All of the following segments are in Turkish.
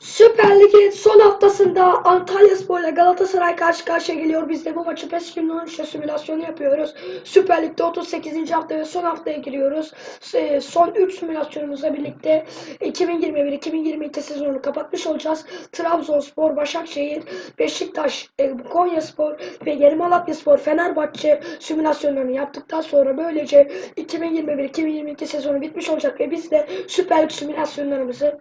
Süper Lig'in son haftasında Antalya Spor ile Galatasaray karşı karşıya geliyor. Biz de bu maçı PES 2013'te simülasyonu yapıyoruz. Süper Lig'de 38. hafta ve son haftaya giriyoruz. Son 3 simülasyonumuzla birlikte 2021-2022 sezonunu kapatmış olacağız. Trabzonspor, Başakşehir, Beşiktaş, e, Konyaspor ve Yeni Malatyaspor, Fenerbahçe simülasyonlarını yaptıktan sonra böylece 2021-2022 sezonu bitmiş olacak ve biz de Süper Lig simülasyonlarımızı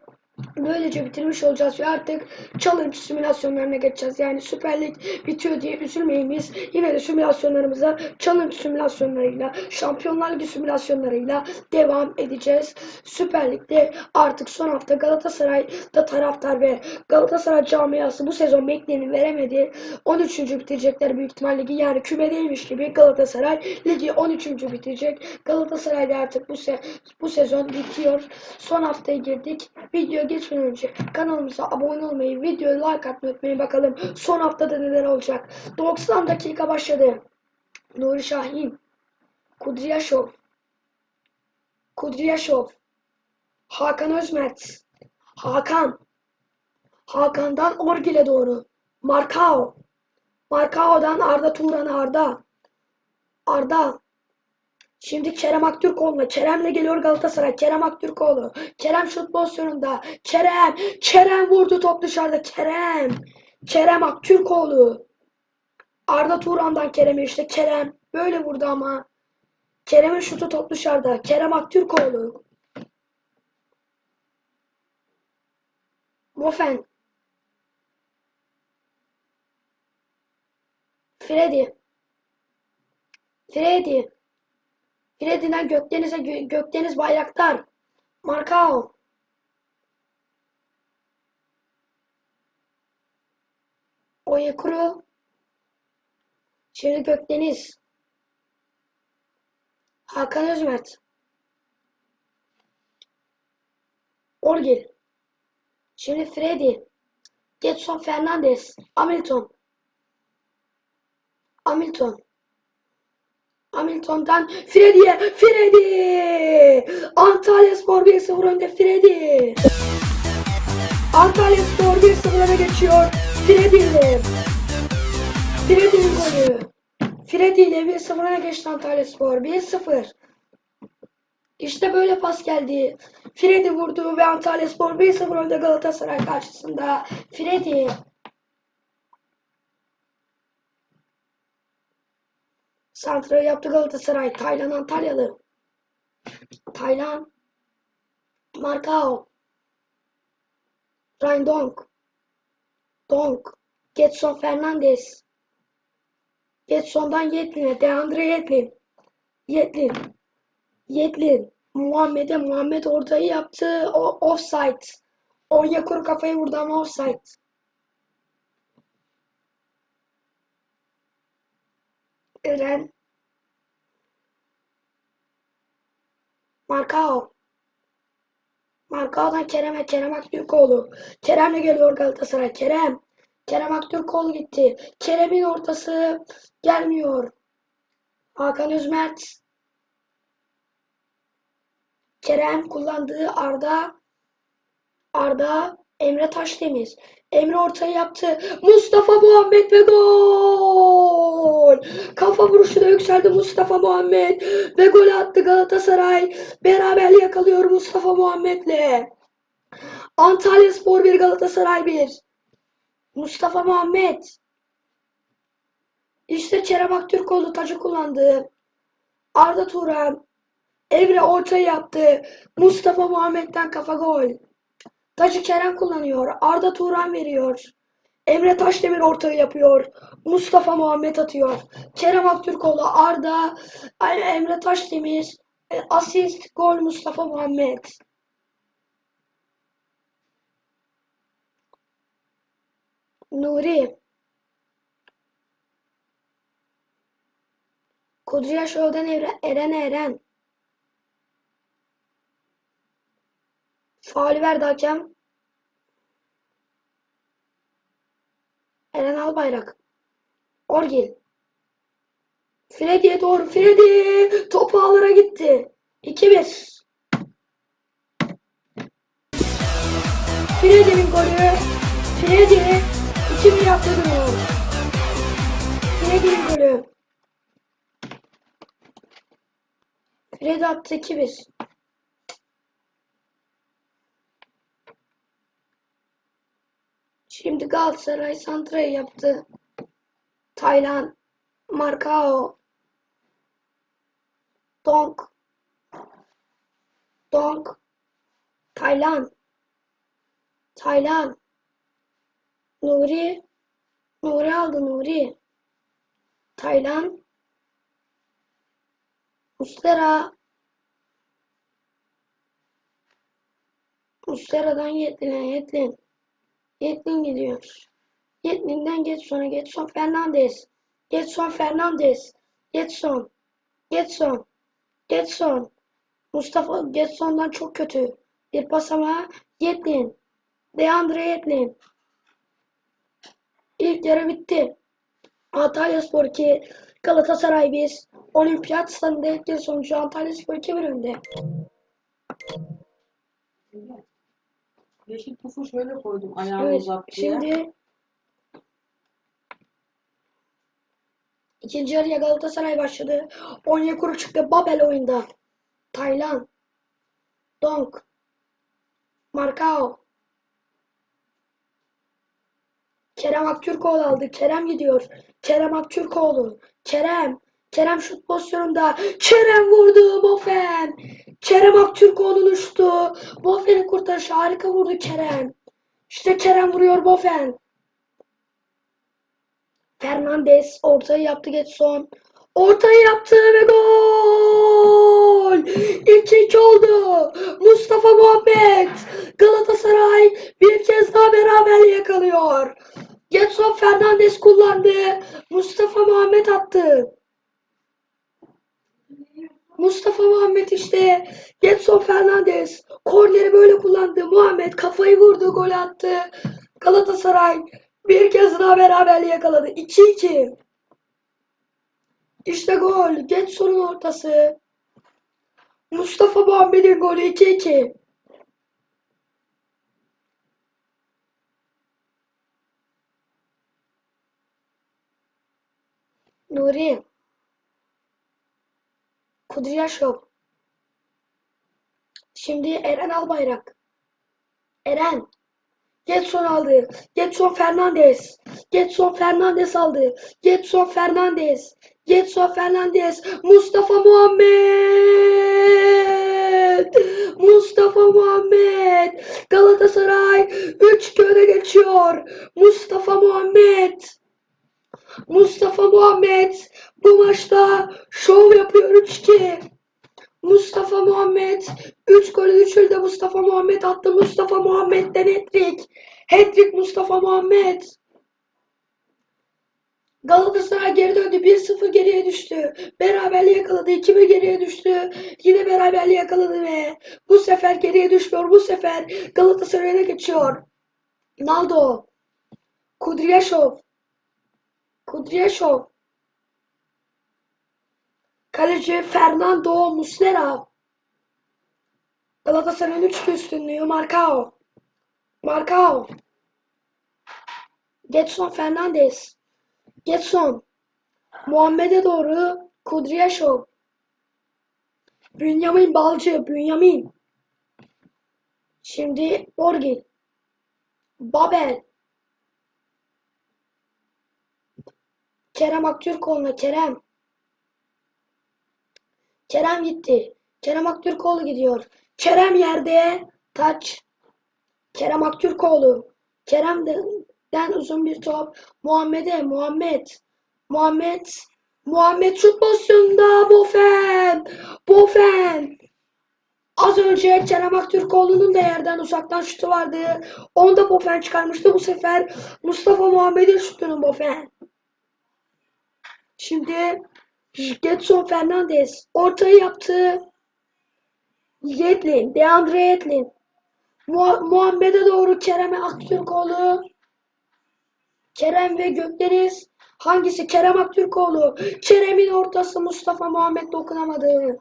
Böylece bitirmiş olacağız ve artık challenge simülasyonlarına geçeceğiz. Yani Süper Lig bitiyor diye üzülmeyin biz. Yine de simülasyonlarımıza challenge simülasyonlarıyla, Şampiyonlar Ligi simülasyonlarıyla devam edeceğiz. Süper Lig'de artık son hafta Galatasaray'da taraftar ve Galatasaray camiası bu sezon bekleneni veremedi. 13. bitirecekler büyük ihtimal ligi. Yani kümedeymiş gibi Galatasaray ligi 13. bitirecek. Galatasaray da artık bu, se bu sezon bitiyor. Son haftaya girdik. Video geçmeden önce kanalımıza abone olmayı, videoyu like atmayı unutmayın bakalım son haftada neler olacak. 90 dakika başladı. Nuri Şahin, Kudryashov, Kudryashov, Hakan Özmert, Hakan, Hakan'dan Orgil'e doğru, Markao, Markao'dan Arda Turan Arda, Arda, Şimdi Kerem Aktürkoğlu'na. Kerem'le geliyor Galatasaray. Kerem Aktürkoğlu. Kerem şut pozisyonunda. Kerem. Kerem vurdu top dışarıda. Kerem. Kerem Aktürkoğlu. Arda Turan'dan Kerem'e işte Kerem. Böyle vurdu ama. Kerem'in şutu top dışarıda. Kerem Aktürkoğlu. Mofen. Freddy. Freddy. Freddy'den Gökdeniz'e Gö- Gökdeniz Bayraktar. Markao. Oyekuru. Şimdi Gökdeniz. Hakan Özmert. Orgil. Şimdi Freddy. Getson Fernandez. Hamilton. Hamilton. Hamilton'dan Freddy'ye. Freddy! Antalya Spor 1-0 önde Freddy. Antalya Spor 1-0 öne geçiyor. Freddy ile. Freddy'nin golü. Freddy ile 1-0 öne geçti Antalya Spor. 1-0. İşte böyle pas geldi. Freddy vurdu ve Antalya Spor 1-0 önde Galatasaray karşısında. Freddy. Santra yaptı Galatasaray. Taylan Antalyalı. Taylan. Markao. Ryan Donk. Donk. Getson Fernandez. Getson'dan Yetlin'e. Deandre Yetlin. Yetlin. Yetlin. Muhammed'e. Muhammed ortayı yaptı. O, offside. Onyekuru kafayı vurdu ama offside. Eren. Markao. Markao'dan Kerem'e. Kerem Aktürkoğlu. Kerem'le geliyor Galatasaray. Kerem. Kerem Aktürkoğlu gitti. Kerem'in ortası gelmiyor. Hakan Özmert. Kerem kullandığı Arda. Arda. Emre Taşdemir. Emre ortayı yaptı. Mustafa Muhammed ve gol. Kafa vuruşuna yükseldi Mustafa Muhammed ve gol attı Galatasaray. Beraberliği yakalıyor Mustafa Muhammed'le. Antalya Spor 1 Galatasaray 1. Mustafa Muhammed. İşte Kerem Aktürkoğlu tacı kullandı. Arda Turan. Emre ortayı yaptı. Mustafa Muhammed'den kafa gol. Tacı Kerem kullanıyor. Arda Turan veriyor. Emre Taşdemir ortayı yapıyor. Mustafa Muhammed atıyor. Kerem Aktürkoğlu, Arda, Emre Taşdemir, e, asist, gol Mustafa Muhammed. Nuri. Kudryashov'dan Evre- Eren Eren. Faul verdi hakem. Eren Albayrak. Orgil. Freddy'ye doğru. Freddy topu ağlara gitti. 2-1. Freddy'nin golü. Freddy 2-1 yaptı durumu. Freddy'nin golü. Freddy attı 2-1. Şimdi Galatasaray santrayı yaptı. Taylan, Marcao, Donk, Donk, Taylan, Taylan, Nuri, Nuri aldı Nuri, Taylan, Mustera, Mustera'dan Yetlin'e Yetlin, Yetlin gidiyor. Yetlin'den Getson, Getson Fernandez, Getson Fernandez, Getson, Getson, Getson, Mustafa Getson'dan çok kötü. Bir pas ama Yetlin, Deandre Yetlin. İlk yarı bitti. Antalyaspor 2, Galatasaray 1. Olimpiyat ilk yarı sonucu Antalyaspor 2-1 önde. Yeşil pufu şöyle koydum ayağını Evet, uzat diye. şimdi ikinci yarıya Galatasaray başladı. Onyekuru çıktı. Babel oyunda. Taylan. Donk. Marcao. Kerem Aktürkoğlu aldı. Kerem gidiyor. Kerem Aktürkoğlu. Kerem. Kerem şut pozisyonunda. Kerem vurdu. Bofen. Kerem Aktürkoğlu'nun şutu. Bofen'in kurtarışı. Harika vurdu Kerem. İşte Kerem vuruyor Bofen. Fernandez ortayı yaptı Getson. Ortayı yaptı ve gol! 2-2 oldu. Mustafa Muhammed. Galatasaray bir kez daha beraberliğe yakalıyor. Getson Fernandez kullandı. Mustafa Muhammed attı. Mustafa Muhammed işte. Getson Fernandez. Korneri böyle kullandı. Muhammed kafayı vurdu. Gol attı. Galatasaray bir kez daha beraberliği yakaladı. 2-2. İşte gol. Getson'un ortası. Mustafa Muhammed'in golü 2-2. Nuri. Kudryashov. Şimdi Eren Albayrak. Eren. Getson aldı. Getson Fernandez. Getson Fernandez aldı. Getson Fernandez. Getson Fernandez. Mustafa Muhammed. Mustafa Muhammed. Galatasaray 3 öne geçiyor. Mustafa Muhammed. Mustafa Muhammed bu maçta şov yapıyor 3-2. Mustafa Muhammed 3 golü düşürdü. Mustafa Muhammed attı. Mustafa Muhammed'den hat-trick. Hat-trick Mustafa Muhammed. Galatasaray geri döndü. 1-0 geriye düştü. Beraberliği yakaladı. 2-1 geriye düştü. Yine beraberliği yakaladı ve bu sefer geriye düşmüyor. Bu sefer Galatasaray'a geçiyor. Naldo. Kudryashov. Kudryashov. Kaleci Fernando Muslera. Galatasaray'ın 3 üstünlüğü Marcao. Marcao. Getson Fernandez. Getson. Muhammed'e doğru Kudryashov. Bünyamin Balcı. Bünyamin. Şimdi Orgil. Babel. Kerem Aktürkoğlu'na Kerem. Kerem gitti. Kerem Aktürkoğlu gidiyor. Kerem yerde. Taç. Kerem Aktürkoğlu. Kerem'den uzun bir top. Muhammed'e. Muhammed. Muhammed. Muhammed şut pozisyonunda. Bofen. Bofen. Az önce Kerem Aktürkoğlu'nun da yerden uzaktan şutu vardı. Onu da Bofen çıkarmıştı. Bu sefer Mustafa Muhammed'in şutunu Bofen. Şimdi Getson Fernandez ortayı yaptı. Yetlin, Deandre Yetlin. Mu Muhammed'e doğru Kerem'e Aktürkoğlu. Kerem ve Gökdeniz. Hangisi? Kerem Aktürkoğlu. Kerem'in ortası Mustafa Muhammed dokunamadı.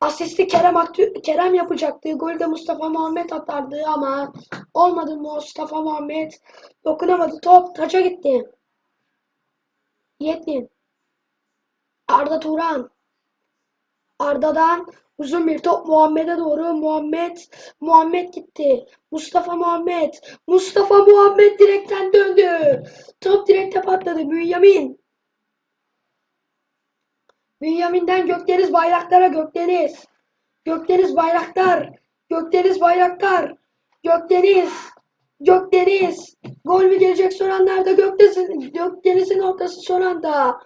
Asisti Kerem Aktür Kerem yapacaktı. Golü de Mustafa Muhammed atardı ama Olmadı Mustafa Muhammed. Dokunamadı. Top taça gitti. Yetkin. Arda Turan. Arda'dan uzun bir top Muhammed'e doğru. Muhammed Muhammed gitti. Mustafa Muhammed. Mustafa Muhammed direkten döndü. Top direkte patladı. Bünyamin. Bünyamin'den Gökdeniz Bayraktar'a Gökdeniz. Gökdeniz Bayraktar. Gökdeniz Bayraktar. Gökdeniz. Gökdeniz. Gol mü gelecek son anlarda Gökdeniz'in Gökdeniz'in ortası son anda.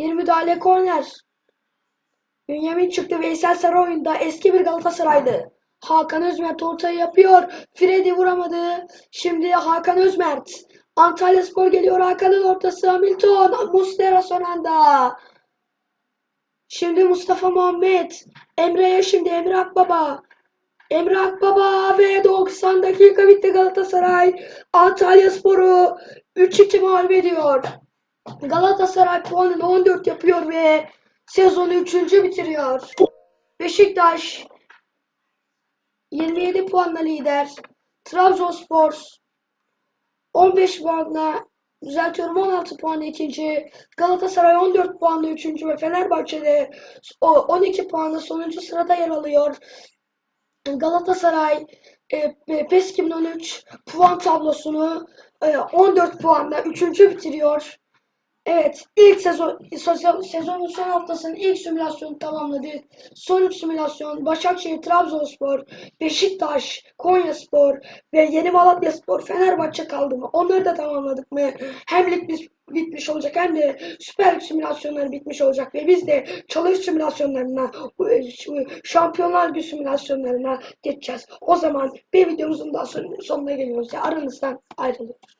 Bir müdahale korner. Bünyamin çıktı Veysel Sarı oyunda. Eski bir Galatasaray'dı. Hakan Özmert ortayı yapıyor. Freddy vuramadı. Şimdi Hakan Özmert. Antalya Spor geliyor. Hakan'ın ortası Hamilton. Muslera son anda. Şimdi Mustafa Muhammed. Emre'ye şimdi Emre Akbaba. Emre Akbaba ve 90 dakika bitti Galatasaray. Antalya Spor'u 3-2 mağlup ediyor. Galatasaray puanını 14 yapıyor ve sezonu 3. bitiriyor. Beşiktaş 27 puanla lider. Trabzonspor 15 puanla düzeltiyorum 16 puanla ikinci. Galatasaray 14 puanla üçüncü ve Fenerbahçe'de o 12 puanla sonuncu sırada yer alıyor. Galatasaray e, e, PES 2013 puan tablosunu e, 14 puanla üçüncü bitiriyor. Evet, ilk sezon, sezon sezonun son haftasının ilk simülasyonu tamamladık. Son simülasyon Başakşehir, Trabzonspor, Beşiktaş, Konyaspor ve Yeni Malatyaspor, Fenerbahçe kaldı mı? Onları da tamamladık mı? Hem lig bitmiş olacak hem de Süper Lig simülasyonları bitmiş olacak ve biz de çalış simülasyonlarına, şu Şampiyonlar Ligi simülasyonlarına geçeceğiz. O zaman bir videomuzun daha son- sonuna geliyoruz. Aranızdan ayrılıyoruz.